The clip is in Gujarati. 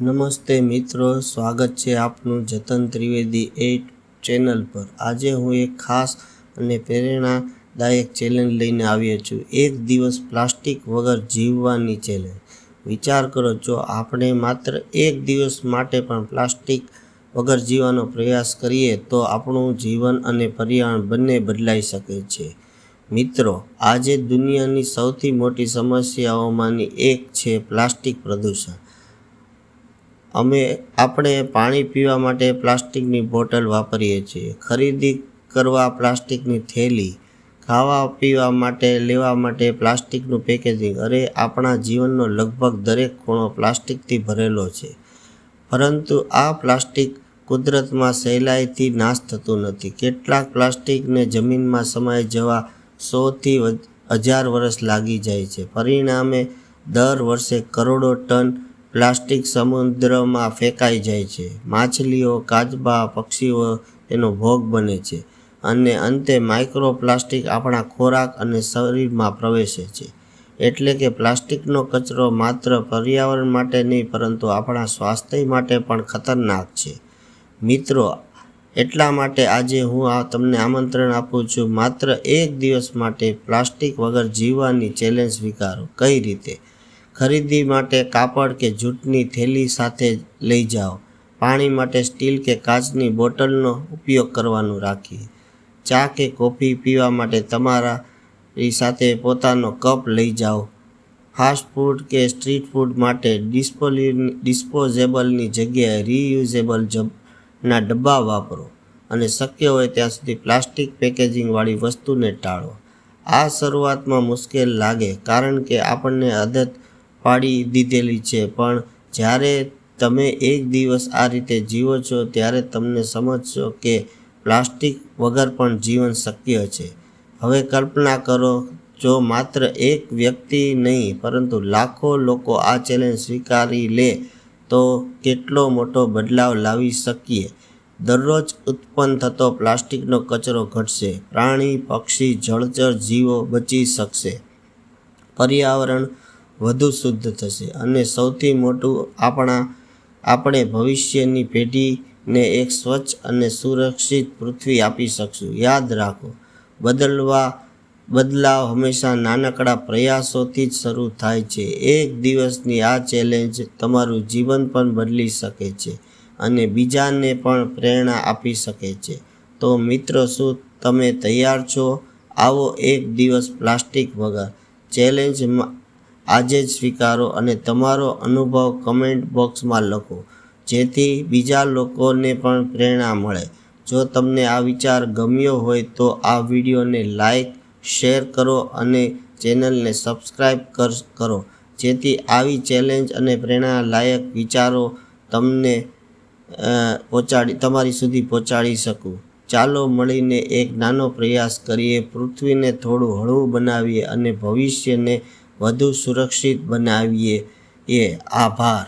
નમસ્તે મિત્રો, સ્વાગત છે આપનું જતન ત્રિવેદી એટ ચેનલ પર. આજે હું એક ખાસ અને પ્રેરણાદાયક ચેલેન્જ લઈને આવ્યો છું. એક દિવસ પ્લાસ્ટિક વગર જીવવાની ચેલેન્જ. વિચાર કરો, જો આપણે માત્ર એક દિવસ માટે પણ પ્લાસ્ટિક વગર જીવવાનો પ્રયાસ કરીએ, તો આપણું જીવન અને પર્યાવરણ બંને બદલાઈ શકે છે. મિત્રો, આજે દુનિયાની સૌથી મોટી સમસ્યાઓમાંની એક છે પ્લાસ્ટિક પ્રદૂષણ. અમે આપણે પાણી પીવા માટે પ્લાસ્ટિકની બોટલ વાપરીએ છીએ. ખરીદી કરવા પ્લાસ્ટિકની થેલી, ખાવા પીવા માટે લેવા માટે પ્લાસ્ટિકનું પેકેજિંગ. અરે, આપણા જીવનનો લગભગ દરેક ખૂણો પ્લાસ્ટિકથી ભરેલો છે. પરંતુ આ પ્લાસ્ટિક કુદરતમાં સહેલાઈથી નાશ થતું નથી. કેટલાક પ્લાસ્ટિકને જમીનમાં સમાઈ જવા સોથી હજાર વર્ષ લાગી જાય છે. પરિણામે, દર વર્ષે કરોડો ટન પ્લાસ્ટિક સમુદ્રમાં ફેંકાઈ જાય છે. માછલીઓ, કાચબા, પક્ષીઓ તેનો ભોગ બને છે અને અંતે માઇક્રો પ્લાસ્ટિક આપણા ખોરાક અને શરીરમાં પ્રવેશે છે. એટલે કે પ્લાસ્ટિકનો કચરો માત્ર પર્યાવરણ માટે નહીં, પરંતુ આપણા સ્વાસ્થ્ય માટે પણ ખતરનાક છે. મિત્રો, એટલા માટે આજે હું આ તમને આમંત્રણ આપું છું, માત્ર એક દિવસ માટે પ્લાસ્ટિક વગર જીવવાની ચેલેન્જ સ્વીકારો. કઈ રીતે? ખરીદી માટે કાપડ કે જૂટની થેલી સાથે લઈ જાઓ. પાણી માટે સ્ટીલ કે કાચની બોટલનો ઉપયોગ કરવાનું રાખીએ ચા કે કોફી પીવા માટે તમારા સાથે પોતાનો કપ લઈ જાઓ. ફાસ્ટ ફૂડ કે સ્ટ્રીટ ફૂડ માટે ડિસ્પોલી ડિસ્પોઝેબલની જગ્યાએ રીયુઝેબલ ના ડબ્બા વાપરો અને શક્ય હોય ત્યાં સુધી પ્લાસ્ટિક પેકેજિંગવાળી વસ્તુને ટાળો. આ શરૂઆતમાં મુશ્કેલ લાગે કારણ કે આપણને આદત પાડી દીધેલી છે. પણ જ્યારે તમે એક દિવસ આ રીતે જીવો છો, ત્યારે તમને સમજશો કે પ્લાસ્ટિક વગર પણ જીવન શક્ય છે. હવે કલ્પના કરો, જો માત્ર એક વ્યક્તિ નહીં, પરંતુ લાખો લોકો આ ચેલેન્જ સ્વીકારી લે, તો કેટલો મોટો બદલાવ લાવી શકીએ? દરરોજ ઉત્પન્ન થતો પ્લાસ્ટિકનો કચરો ઘટશે. પ્રાણી, પક્ષી, જળચર જીવો બચી શકશે. પર્યાવરણ વધુ શુદ્ધ થશે. અને સૌથી મોટું આપણા, આપણે ભવિષ્યની પેઢીને એક સ્વચ્છ અને સુરક્ષિત પૃથ્વી આપી શકશું. યાદ રાખો, બદલવા, બદલાવ હંમેશા નાનકડા પ્રયાસોથી જ શરૂ થાય છે. એક દિવસની આ ચેલેન્જ તમારું જીવન પણ બદલી શકે છે અને બીજાને પણ પ્રેરણા આપી શકે છે. તો મિત્રો, શું તમે તૈયાર છો? આવો એક દિવસ પ્લાસ્ટિક વગર. ચેલેન્જ આજે જ સ્વીકારો અને તમારો અનુભવ કમેન્ટ બોક્સમાં લખો, જેથી બીજા લોકોને પણ પ્રેરણા મળે. જો તમને આ વિચાર ગમ્યો હોય તો આ વિડીયોને લાઈક શેર કરો અને ચેનલને સબસ્ક્રાઈબ કર જેથી આવી ચેલેન્જ અને પ્રેરણાલાયક વિચારો તમને પહોંચાડી, તમારી સુધી પહોંચાડી શકું. ચાલો મળીને એક નાનો પ્રયાસ કરીએ, પૃથ્વીને થોડું હળવું બનાવીએ અને ભવિષ્યને વધુ સુરક્ષિત બનાવીએ એ આભાર.